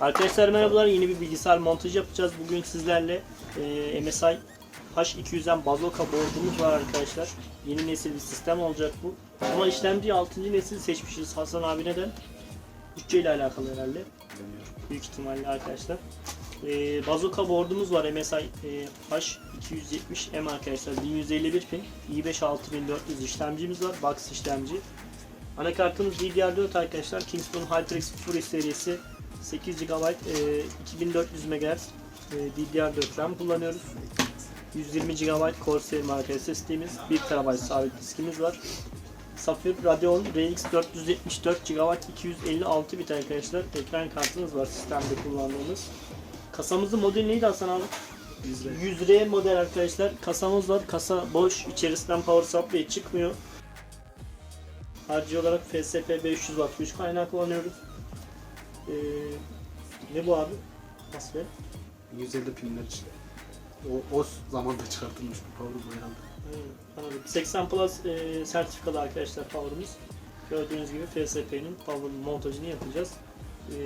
Arkadaşlar merhabalar. Yeni bir bilgisayar montajı yapacağız. Bugün sizlerle e, MSI H200'den Bazooka board'umuz var arkadaşlar. Yeni nesil bir sistem olacak bu. Ama işlemci 6. nesil seçmişiz Hasan abi neden? Bütçeyle alakalı herhalde. Büyük ihtimalle arkadaşlar. E, Bazooka board'umuz var MSI e, H270M arkadaşlar. 1151 pin. i5 6400 işlemcimiz var. Box işlemci. Anakartımız DDR4 arkadaşlar. Kingston Hyperx Fury serisi 8 GB e, 2400 MHz e, DDR4 RAM kullanıyoruz. 120 GB Corsair marka SSD'miz, 1 TB sabit diskimiz var. Safir Radeon RX 474 GB 256 bit arkadaşlar. Ekran kartımız var sistemde kullandığımız. Kasamızın modeli neydi Hasan abi? 100R model arkadaşlar. Kasamız var. Kasa boş. İçerisinden power supply çıkmıyor. Harcı olarak FSP 500 Watt güç kaynağı kullanıyoruz. Ee, ne bu abi? Asfer. 150 pinler işte. O, o zamanda çıkartılmış bir power bu herhalde. Hmm, anladım. 80 Plus e, sertifikalı arkadaşlar power'ımız. Gördüğünüz gibi FSP'nin power montajını yapacağız. E,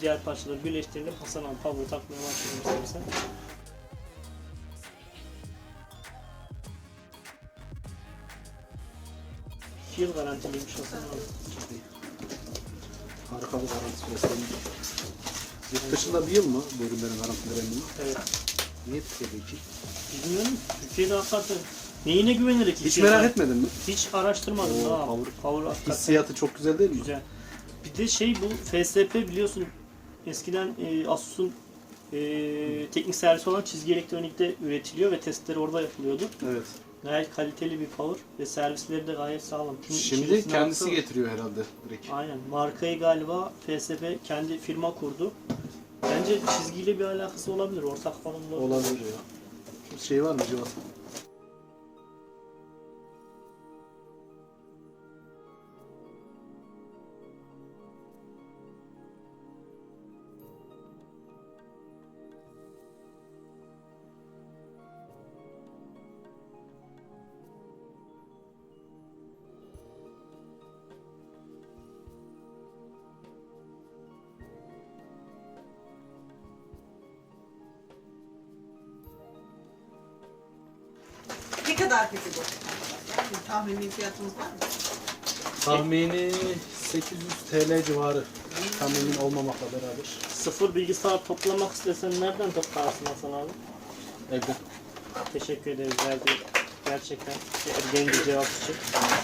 diğer parçaları birleştirelim. Hasan abi power takmaya başlayalım istersen. Yıl garantiliymiş Hasan abi. Harika bir garanti süresi. Yurt dışında bir yıl mı bu ürünlerin garantileri mi? Evet. Niye Türkiye'de iki? Bilmiyorum. Türkiye'de hakikaten neyine güvenerek Hiç iki merak etmedin mi? Hiç araştırmadım Oo, daha. power- Power hakikaten Hissiyatı çok güzel değil mi? güzel. Bir de şey bu FSP biliyorsun eskiden e, Asus'un e, teknik servisi olan çizgi elektronikte üretiliyor ve testleri orada yapılıyordu. Evet. Gayet kaliteli bir power ve servisleri de gayet sağlam. Pin Şimdi içerisine kendisi atsa- getiriyor herhalde direkt. Aynen. Markayı galiba FSP kendi firma kurdu. Bence çizgiyle bir alakası olabilir. Ortak falan olabilir. Olabilir ya. Şey var mı Civat? Kadar peki bu? Yani tahmini fiyatımız var mı? Tahmini 800 TL civarı. Tam emin olmamakla beraber. Sıfır bilgisayar toplamak istesen nereden toplarsın Hasan abi? Evde. Teşekkür ederiz verdiği gerçekten ergen bir cevap için.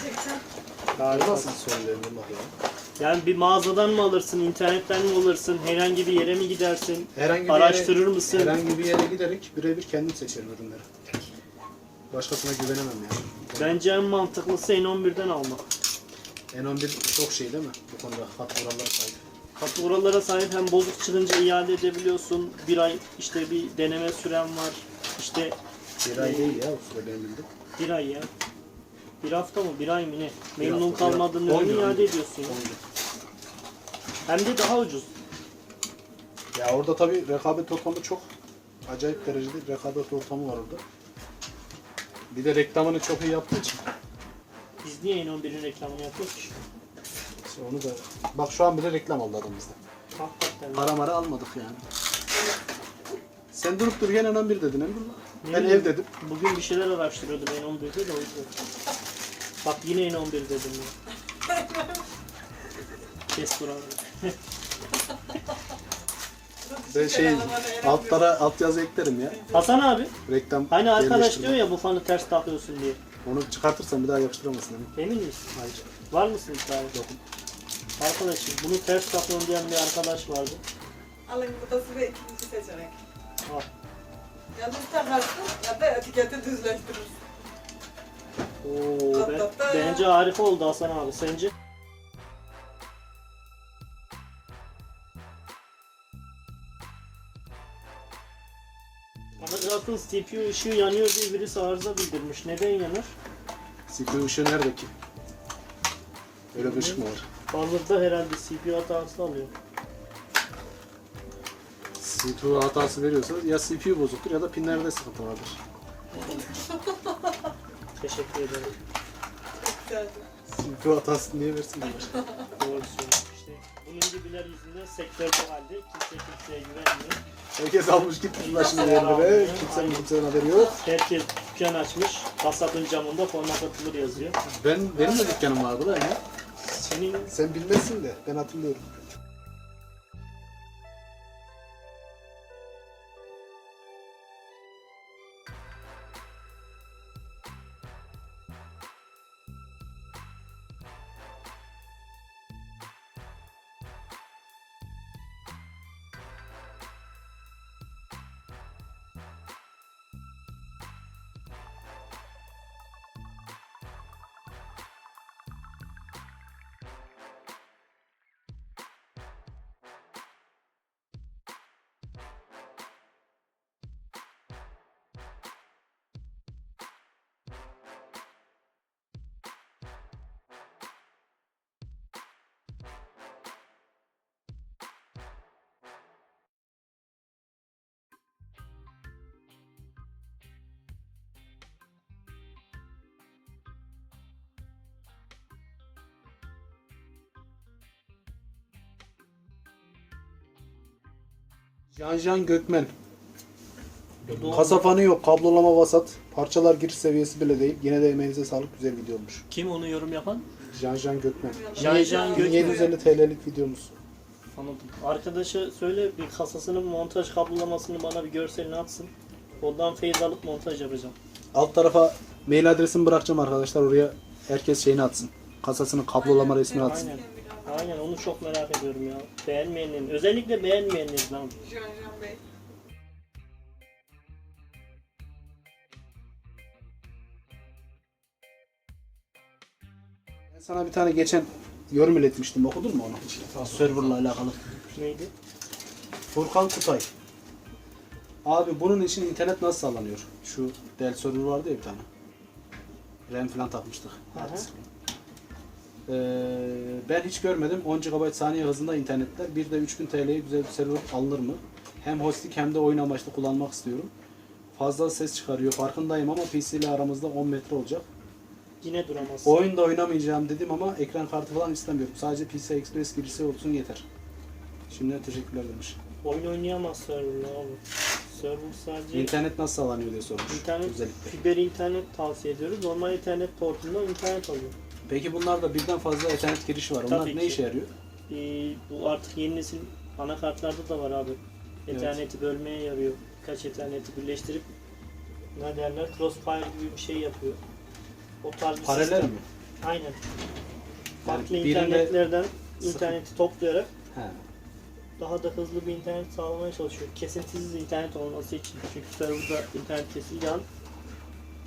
Gerçekten. Nasıl söylüyorum Allah ya? Yani bir mağazadan mı alırsın, internetten mi alırsın, herhangi bir yere mi gidersin, Herhangi bir araştırır yere, mısın? Herhangi bir yere giderek birebir kendim seçerim ürünleri. Başkasına güvenemem yani. Bence en mantıklısı N11'den almak. N11 çok şey değil mi? Bu konuda hat kurallara sahip. Katı oralara sahip hem bozuk çıkınca iade edebiliyorsun. Bir ay işte bir deneme süren var. İşte Bir ay değil ya o süre benim bildiğim. bir ay ya. Bir hafta mı, bir ay mı ne? Memnun hafta, bir kalmadığın. On ürünü gün, on iade gün. ediyorsun ya. Hem de daha ucuz. Ya orada tabii rekabet ortamı çok acayip derecede bir rekabet ortamı var orada. Bir de reklamını çok iyi yaptığı için. Biz niye N11'in reklamını yapıyoruz ki? işte onu da bak şu an bile reklam aldı adam bizden. Hakikaten. Para mara almadık yani. Sen durup dururken N11 dedin Emrullah. Ne Ben bileyim, ev dedim. Bugün bir şeyler araştırıyordum N11'de de o yüzden. Bak yine N11 dedim ya. Kes buraları. Ben şey altlara alt yazı eklerim ya. Hasan abi, Reklam hani arkadaş diyor ya bu fanı ters takıyorsun diye. Onu çıkartırsan bir daha yapıştıramazsın. Emin. Emin misin? Hayır. Var mısın iddialı? Yok. Arkadaşım bunu ters takıyorum diyen bir arkadaş vardı. Alın bu da size ikinci seçenek. Al. Ya düz takarsın ya da etiketi düzleştirirsin. Oo, ben, bence harika oldu Hasan abi. Sence? Anakartın CPU ışığı yanıyor diye birisi arıza bildirmiş. Neden yanar? CPU ışığı nerede ki? Öyle bir ışık mı var? Bazıda herhalde CPU hatası alıyor. CPU hatası veriyorsa ya CPU bozuktur ya da pinlerde sıkıntı vardır. Teşekkür ederim. CPU hatası niye versin ki? Doğru söylüyorsun. Bunun gibiler yüzünden sektör bu halde. Kimse kimseye güvenmiyor. Herkes almış gitmiş başını yerlere. Kimsenin kimsenin haberi yok. Herkes dükkan açmış. Kasapın camında forma katılır yazıyor. Ben, benim de dükkanım vardı lan ya. Senin Sen bilmezsin de ben hatırlıyorum. Can Gökmen. doğru. Kasa fanı yok, kablolama vasat. Parçalar giriş seviyesi bile değil. Yine de emeğinize sağlık, güzel video olmuş. kim onu yorum yapan? Can Gökmen. Can Gökmen. 1750 TL'lik videomuz. Anladım. Arkadaşa söyle bir kasasının montaj kablolamasını bana bir görselini atsın. Ondan feyiz alıp montaj yapacağım. Alt tarafa mail adresimi bırakacağım arkadaşlar. Oraya herkes şeyini atsın. Kasasının kablolama resmini atsın. Aynen. Aynen onu çok merak ediyorum ya. Beğenmeyenlerin. Özellikle beğenmeyenlerin lan. Can Can Bey. Ben sana bir tane geçen yorum iletmiştim. Okudun mu onu? Serverla alakalı. Neydi? Furkan Kutay. Abi bunun için internet nasıl sağlanıyor? Şu Dell server vardı ya bir tane. RAM falan takmıştık. Hı hı. Ee, ben hiç görmedim. 10 GB saniye hızında internetler. Bir de 3000 TL'ye güzel bir server alınır mı? Hem hosting hem de oyun amaçlı kullanmak istiyorum. Fazla ses çıkarıyor farkındayım ama PC ile aramızda 10 metre olacak. Yine duramaz. Oyunda oynamayacağım dedim ama ekran kartı falan istemiyorum. Sadece PC Express girişi olsun yeter. Şimdiden teşekkürler demiş. Oyun oynayamaz serverla abi. Server sadece İnternet nasıl sağlanıyor diye sormuş. internet, özellikle. fiber internet tavsiye ediyoruz. Normal internet portundan internet alıyor. Peki bunlarda birden fazla Ethernet girişi var. Onlar Tabii ne ki. işe yarıyor? Ee, bu artık yeni nesil anakartlarda da var abi. Ethernet'i bölmeye yarıyor. Birkaç Ethernet'i birleştirip ne derler crossfire gibi bir şey yapıyor. O tarz bir Paralel sistem. mi? Aynen. Farklı birinde- internetlerden Sıkı- interneti toplayarak He. daha da hızlı bir internet sağlamaya çalışıyor. Kesintisiz internet olması için. Çünkü serverda internet kesildiği an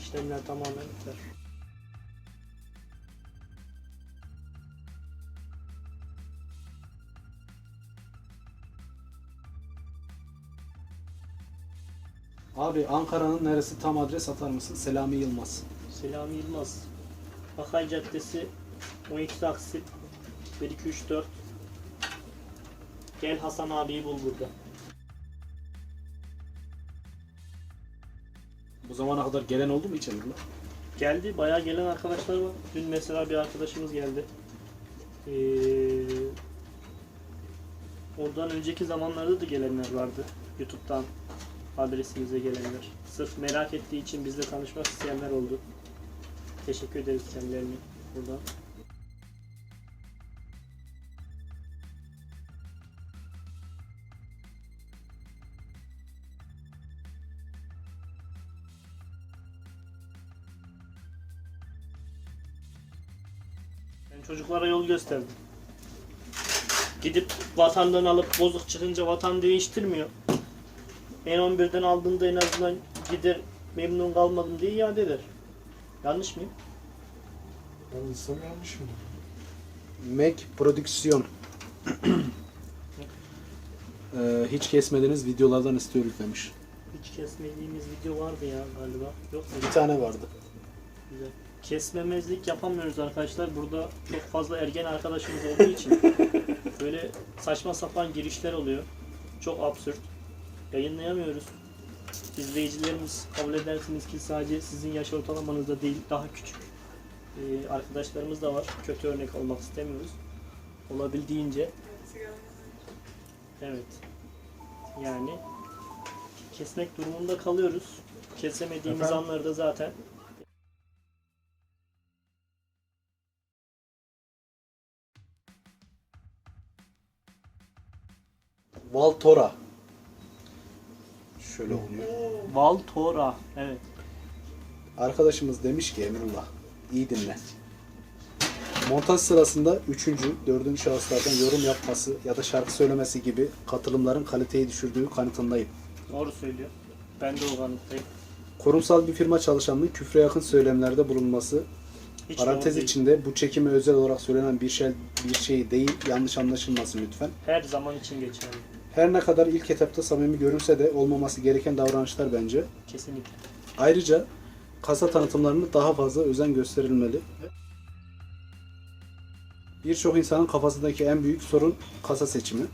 işlemler tamamen biter. Abi Ankara'nın neresi tam adres atar mısın? Selami Yılmaz. Selami Yılmaz. Bakay Caddesi 12 Taksit 1234 Gel Hasan abiyi bul burada. Bu zamana kadar gelen oldu mu hiç Emrullah? Geldi bayağı gelen arkadaşlar var. Dün mesela bir arkadaşımız geldi. Ee, oradan önceki zamanlarda da gelenler vardı. YouTube'dan adresimize gelenler. Sırf merak ettiği için bizle tanışmak isteyenler oldu. Teşekkür ederiz kendilerine buradan. Ben çocuklara yol gösterdim. Gidip vatandan alıp bozuk çıkınca vatan değiştirmiyor. N11'den aldığında en azından gider memnun kalmadım diye iade eder. Yanlış mıyım? Yanlışsam yanlış mı? Mac Prodüksiyon. Ee, hiç kesmediğiniz videolardan istiyoruz demiş. Hiç kesmediğimiz video vardı ya galiba. Yok mu? Bir tane vardı. Güzel. Kesmemezlik yapamıyoruz arkadaşlar. Burada çok fazla ergen arkadaşımız olduğu için böyle saçma sapan girişler oluyor. Çok absürt. Yayınlayamıyoruz. İzleyicilerimiz kabul edersiniz ki sadece sizin yaş ortalamanızda değil daha küçük ee, arkadaşlarımız da var. Kötü örnek olmak istemiyoruz. Olabildiğince Evet. Yani kesmek durumunda kalıyoruz. Kesemediğimiz Efendim? anlarda zaten Valtora. Şöyle oluyor. Valtora. Evet. Arkadaşımız demiş ki Emrullah, iyi dinle. Montaj sırasında üçüncü, dördüncü şahıslardan yorum yapması ya da şarkı söylemesi gibi katılımların kaliteyi düşürdüğü kanıtındayım. Doğru söylüyor. Ben de o kanıttayım. Kurumsal bir firma çalışanının küfre yakın söylemlerde bulunması, Hiç parantez doğru değil. içinde bu çekime özel olarak söylenen bir şey bir şey değil, yanlış anlaşılmasın lütfen. Her zaman için geçerli. Her ne kadar ilk etapta samimi görünse de olmaması gereken davranışlar bence. Kesinlikle. Ayrıca kasa tanıtımlarında daha fazla özen gösterilmeli. Birçok insanın kafasındaki en büyük sorun kasa seçimi.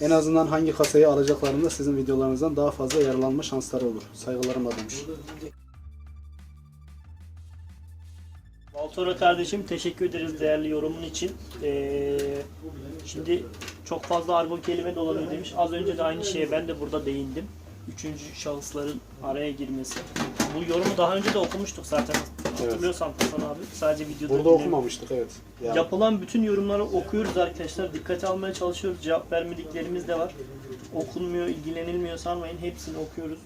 En azından hangi kasayı alacaklarında sizin videolarınızdan daha fazla yararlanma şansları olur. Saygılarımla demiş. Valtora kardeşim teşekkür ederiz değerli yorumun için. Ee, şimdi çok fazla argo kelime dolanıyor demiş. Az önce de aynı şeye ben de burada değindim. Üçüncü şahısların araya girmesi. Bu yorumu daha önce de okumuştuk zaten. Hatırlıyorsan Hasan abi. Sadece videoda Burada dinledim. okumamıştık evet. Yani Yapılan bütün yorumları okuyoruz arkadaşlar. Dikkate almaya çalışıyoruz. Cevap vermediklerimiz de var. Okunmuyor, ilgilenilmiyor sanmayın. Hepsini okuyoruz.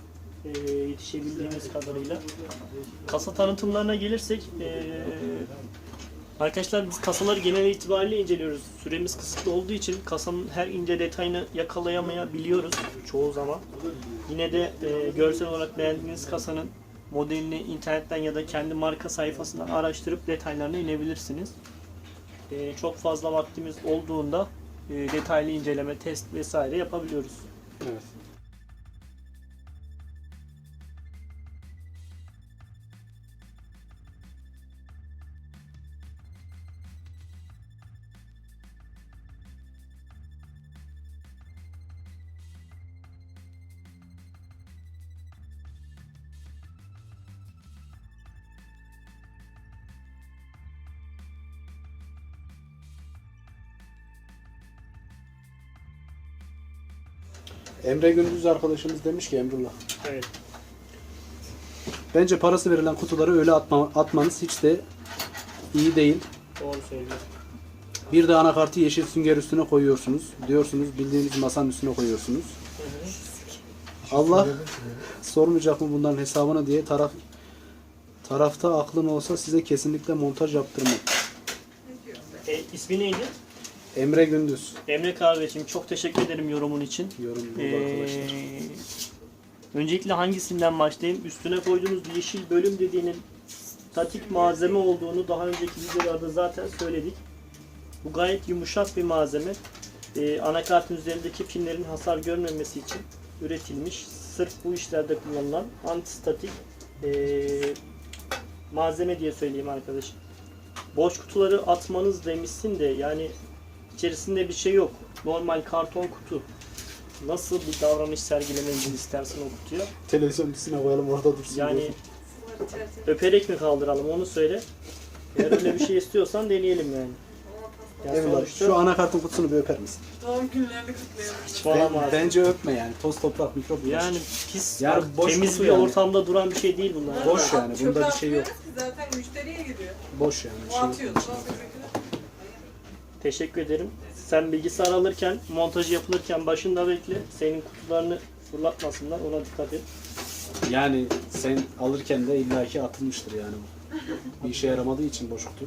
Ee, yetişebildiğimiz kadarıyla. Kasa tanıtımlarına gelirsek ee, Arkadaşlar biz kasaları genel itibariyle inceliyoruz. Süremiz kısıtlı olduğu için kasanın her ince detayını yakalayamayabiliyoruz çoğu zaman. Yine de e, görsel olarak beğendiğiniz kasanın modelini internetten ya da kendi marka sayfasından araştırıp detaylarına inebilirsiniz. E, çok fazla vaktimiz olduğunda e, detaylı inceleme, test vesaire yapabiliyoruz. evet. Emre Gündüz arkadaşımız demiş ki Emrullah. Evet. Bence parası verilen kutuları öyle atma, atmanız hiç de iyi değil. Doğru söylüyor. Bir de anakartı yeşil sünger üstüne koyuyorsunuz. Diyorsunuz bildiğiniz masanın üstüne koyuyorsunuz. Allah sormayacak mı bunların hesabını diye taraf tarafta aklın olsa size kesinlikle montaj yaptırmam. E, ismi neydi? Emre Gündüz. Emre kardeşim çok teşekkür ederim yorumun için. Yorum burada arkadaşlar. Ee, öncelikle hangisinden başlayayım? Üstüne koyduğunuz yeşil bölüm dediğinin statik malzeme olduğunu daha önceki videolarda zaten söyledik. Bu gayet yumuşak bir malzeme. Ee, anakartın üzerindeki pinlerin hasar görmemesi için üretilmiş. Sırf bu işlerde kullanılan antistatik ee, malzeme diye söyleyeyim arkadaşım. Boş kutuları atmanız demişsin de yani içerisinde bir şey yok. Normal karton kutu. Nasıl bir davranış sergilemenizi istersin o kutuya? Televizyon üstüne koyalım orada dursun. Yani diyorsun. öperek mi kaldıralım onu söyle. Eğer öyle bir şey istiyorsan deneyelim yani. Ya Emrullah sonuçta şu anakartın kutusunu bir öper misin? Doğum günlerini kutlayalım. Ben- bence öpme yani. Toz toprak mikrop. bulaşır. Yani pis, Yani bak, boş temiz kutu bir yani. ortamda duran bir şey değil bunlar. Boş yani, Çöpe bunda bir şey yok. atmıyoruz ki Zaten müşteriye gidiyor. boş yani. bir O şey yok. atıyordu. Teşekkür ederim. Sen bilgisayar alırken, montajı yapılırken başında bekle. Senin kutularını fırlatmasınlar. Ona dikkat et. Yani sen alırken de illaki atılmıştır yani bu. Bir işe yaramadığı için boş kutu.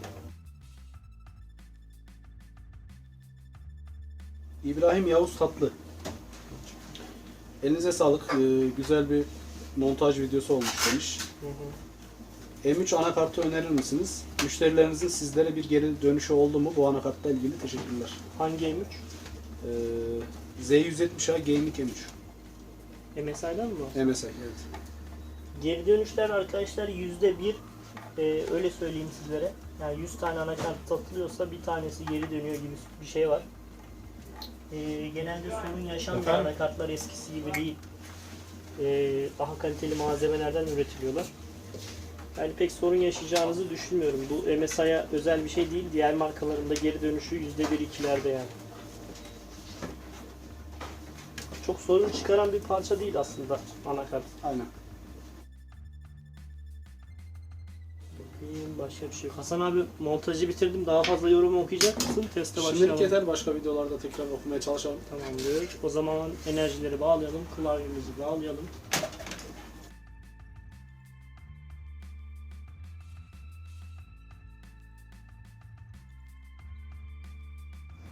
İbrahim Yavuz Tatlı. Elinize sağlık. Ee, güzel bir montaj videosu olmuş demiş. M3 anakartı önerir misiniz? Müşterilerinizin sizlere bir geri dönüşü oldu mu bu anakartla ilgili? Teşekkürler. Hangi M3? Ee, Z170A Gaming M3. MSI'dan mı? MSI evet. Geri dönüşler arkadaşlar yüzde bir e, öyle söyleyeyim sizlere. Yani 100 tane anakart satılıyorsa bir tanesi geri dönüyor gibi bir şey var. E, genelde sorun yaşanmıyor. Anakartlar eskisi gibi değil. E, daha kaliteli malzemelerden üretiliyorlar. Yani pek sorun yaşayacağınızı düşünmüyorum. Bu MSI'ya özel bir şey değil. Diğer markalarında geri dönüşü yüzde bir ikilerde yani. çok sorun çıkaran bir parça değil aslında anakart. Aynen. Bakayım, Başka bir şey yok. Hasan abi montajı bitirdim. Daha fazla yorum okuyacak mısın? Teste başlayalım. Şimdilik yeter. Başka videolarda tekrar okumaya çalışalım. Tamamdır. O zaman enerjileri bağlayalım. Klavyemizi bağlayalım.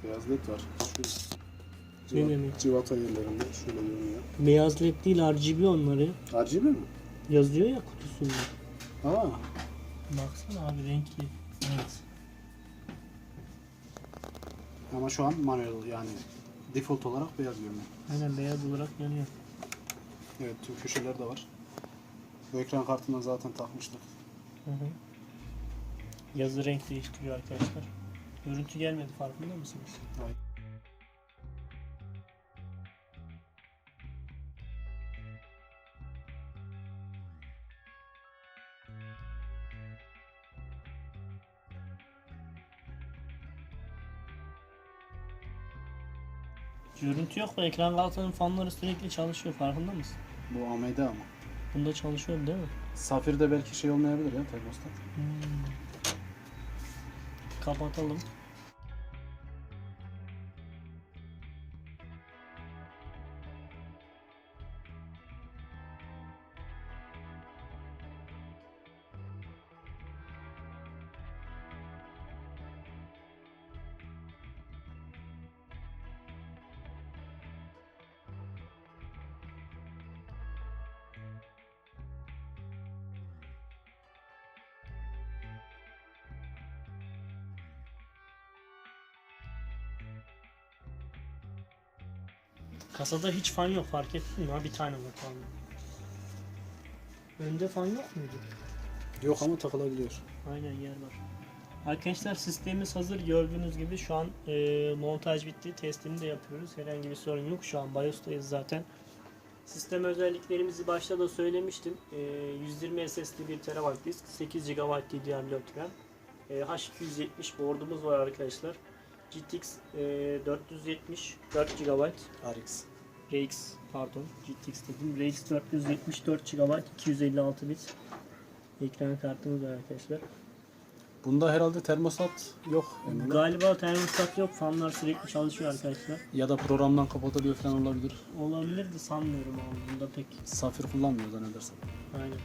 Beyaz led var. Şu Ne civat- demek? Civata yerlerinde şöyle görünüyor. Beyaz led değil RGB onları. RGB mi? Yazıyor ya kutusunda. Aa. Baksana abi renkli. Evet. Ama şu an manuel yani default olarak beyaz görünüyor. Aynen beyaz olarak yanıyor. Evet tüm köşeler de var. Bu ekran kartından zaten takmıştık. Hı hı. Yazı renk değiştiriyor arkadaşlar. Görüntü gelmedi farkında mısınız? Hayır. Görüntü yok mu? Ekran kartının fanları sürekli çalışıyor farkında mısın? Bu AMD ama. Bunda çalışıyor değil mi? Safir'de belki şey olmayabilir ya termostat. Kapatalım. Kasada hiç fan yok fark ettin mi? Ha bir tane var fan. Önde fan yok muydu? Yok ama takılabiliyor. Aynen yer var. Arkadaşlar sistemimiz hazır. Gördüğünüz gibi şu an e, montaj bitti. Testini de yapıyoruz. Herhangi bir sorun yok. Şu an BIOS'tayız zaten. Sistem özelliklerimizi başta da söylemiştim. E, 120 SSD 1 TB disk, 8 GB DDR4 RAM. E, H270 board'umuz var arkadaşlar. GTX e, 470 4 GB RX. RX pardon GTX dedim. RX 474 GB 256 bit ekran kartımız var arkadaşlar. Bunda herhalde termostat yok. Emre. Galiba termostat yok. Fanlar sürekli çalışıyor arkadaşlar. Ya da programdan kapatılıyor falan olabilir. Olabilir de sanmıyorum abi. Bunda pek Safir kullanmıyor zannedersem. aynen.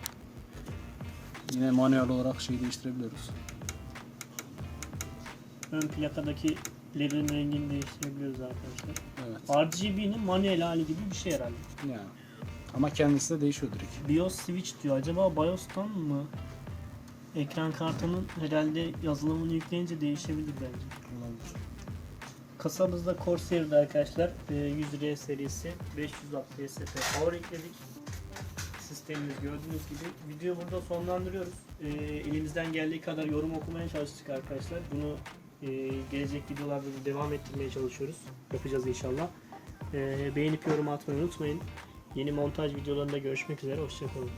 Yine manuel olarak şeyi değiştirebiliyoruz. Ön plakadaki LED'in rengini değiştirebiliyoruz arkadaşlar. Evet. RGB'nin manuel hali gibi bir şey herhalde. Yani. Ama kendisi de değişiyor direkt. BIOS switch diyor. Acaba BIOS'tan mı? Ekran kartının herhalde yazılımını yükleyince değişebilir bence. Olabilir. Kasamızda Corsair'de arkadaşlar e, 100R serisi 560 SP power ekledik. Sistemimiz gördüğünüz gibi. Videoyu burada sonlandırıyoruz. E, elimizden geldiği kadar yorum okumaya çalıştık arkadaşlar. Bunu e, gelecek videolarda da devam ettirmeye çalışıyoruz. Yapacağız inşallah. E, beğenip yorum atmayı unutmayın. Yeni montaj videolarında görüşmek üzere. Hoşçakalın.